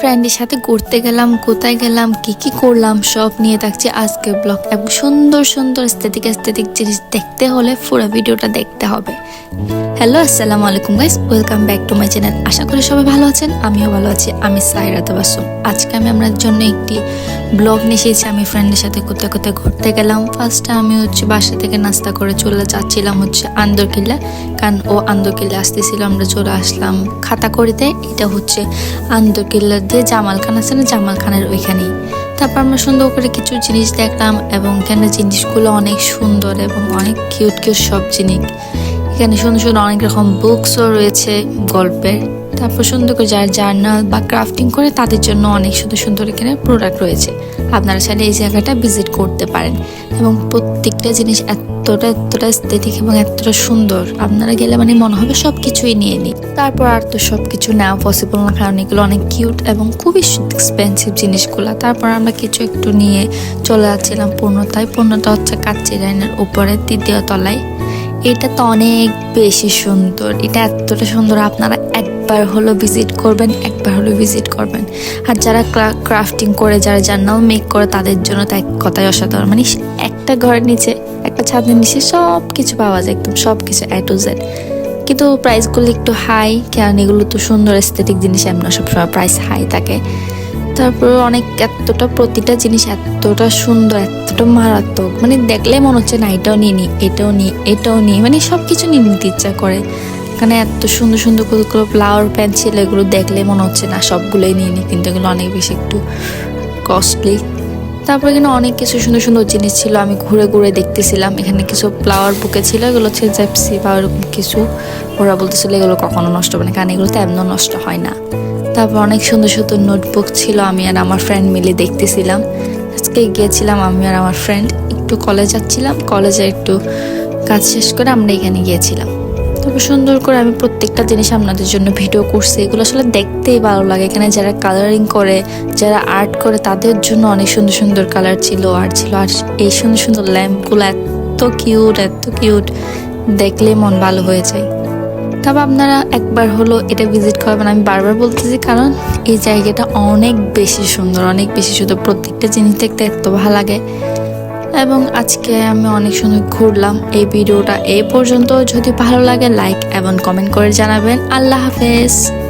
ফ্রেন্ডের সাথে ঘুরতে গেলাম, কোথায় গেলাম, কি কি করলাম, সব নিয়ে থাকছে আজকে ব্লগ এবং সুন্দর সুন্দর স্থেতিক স্থেতিক জিনিস দেখতে হলে পুরো ভিডিওটা দেখতে হবে। হ্যালো আসসালামু আলাইকুম guys welcome back to my channel আশা করি সবাই ভালো আছেন, আমিও ভালো আছি, আমি সাইরা তাবাসুম আজকে আমি আপনার জন্য একটি ব্লগ নিয়ে এসেছি, আমি ফ্রেন্ডের সাথে কোথায় কোথায় ঘুরতে গেলাম। ফার্স্টে আমি হচ্ছে বাসা থেকে নাস্তা করে চলে যাচ্ছিলাম হচ্ছে আন্দরকিল্লা, কারণ ও আন্দরকিল্লা আসতেছিল, আমরা চলে আসলাম খাতা করিতে। এটা হচ্ছে আন্দরকিল্লা দিয়ে জামাল খান আছে না, জামাল খানের ওইখানেই তারপর আমরা সুন্দর করে কিছু জিনিস দেখলাম এবং এখানে জিনিসগুলো অনেক সুন্দর এবং অনেক কিউট কিউট সব জিনিস। এখানে সুন্দর সুন্দর অনেক রকম বুকসও রয়েছে গল্পের। তারপর সুন্দর করে যারা জার্নাল বা ক্রাফটিং করে তাদের জন্য অনেক সুন্দর সুন্দর এখানে প্রোডাক্ট রয়েছে। আপনারা চাইলে এই জায়গাটা ভিজিট করতে পারেন এবং প্রত্যেকটা জিনিস এতটা এতটা স্থেতিক এবং এতটা সুন্দর। আপনারা গেলে মানে মনে হবে সব কিছুই নিয়ে নিই। তারপর আর তো সব কিছু নেওয়া পসিবল না, কারণ এগুলো অনেক কিউট এবং খুবই এক্সপেন্সিভ জিনিসগুলো। তারপর আমরা কিছু একটু নিয়ে চলে যাচ্ছিলাম পূর্ণতায়। পূর্ণতা হচ্ছে কাচ্চি লাইনের উপরে, তৃতীয় তলায়। এটা তো অনেক বেশি সুন্দর। এটা এতটা সুন্দর, আপনারা একবার হলো ভিজিট করবেন, একবার হলো ভিজিট করবেন। আর যারা ক্রাফটিং করে, যারা জার্নাল মেক করে, তাদের জন্য তো এক কথায় অসাধারণ। মানে একটা ঘরের নিচে, একটা ছাদের নিচে সব কিছু পাওয়া যায় একদম সব কিছু এ টু জেড কিন্তু প্রাইসগুলো একটু হাই কারণ এগুলো তো সুন্দর এস্থেটিক জিনিস, এমন সবসময় প্রাইস হাই থাকে। তারপর অনেক এতটা, প্রতিটা জিনিস এতটা সুন্দর, এতটা মারাত্মক। মানে দেখলে মনে হচ্ছে না, এটাও নিয়ে নিই এটাও নিই এটাও নিই মানে সব কিছু নিয়ে নিতে ইচ্ছা করে। এখানে এত সুন্দর সুন্দর কতগুলো ফ্লাওয়ার পেন্সিল এগুলো দেখলে মনে হচ্ছে না সবগুলোই নিয়ে নিই কিন্তু এগুলো অনেক বেশি একটু কস্টলি তারপরে এখানে অনেক কিছু সুন্দর সুন্দর জিনিস ছিল, আমি ঘুরে ঘুরে দেখতেছিলাম, এখানে কিছু ফ্লাওয়ার বুকে ছিল, এগুলো হচ্ছে জ্যাপসি বা ওরকম কিছু। ওরা বলতেছিল এগুলো কখনো নষ্ট হবে না, কারণ এগুলো তো এমন নষ্ট হয় না। তারপর অনেক সুন্দর সুন্দর নোটবুক ছিল, আমি আর আমার ফ্রেন্ড মিলে দেখতেছিলাম। আজকে গিয়েছিলাম আমি আর আমার ফ্রেন্ড একটু কলেজ যাচ্ছিলাম কলেজে একটু কাজ শেষ করে আমরা এখানে গিয়েছিলাম। তবে সুন্দর করে আমি প্রত্যেকটা জিনিস আপনাদের জন্য ভিডিও করছি। এগুলো আসলে দেখতেই ভালো লাগে। এখানে যারা কালারিং করে, যারা আর্ট করে, তাদের জন্য অনেক সুন্দর সুন্দর কালার ছিল আর ছিল। আর এই সুন্দর সুন্দর ল্যাম্পগুলো এত কিউট এত কিউট দেখলে মন ভালো হয়ে যায়। তবে আপনারা একবার হলো এটা ভিজিট করবেন। আমি বারবার বলতেছি, কারণ এই জায়গাটা অনেক বেশি সুন্দর, অনেক বেশি সুন্দর। প্রত্যেকটা জিনিস দেখতে এত ভালো লাগে। এবং আজকে আমি অনেক সময় ঘুরলাম। এই ভিডিওটা এই পর্যন্ত। যদি ভালো লাগে লাইক এবং কমেন্ট করে জানাবেন। আল্লাহ হাফেজ।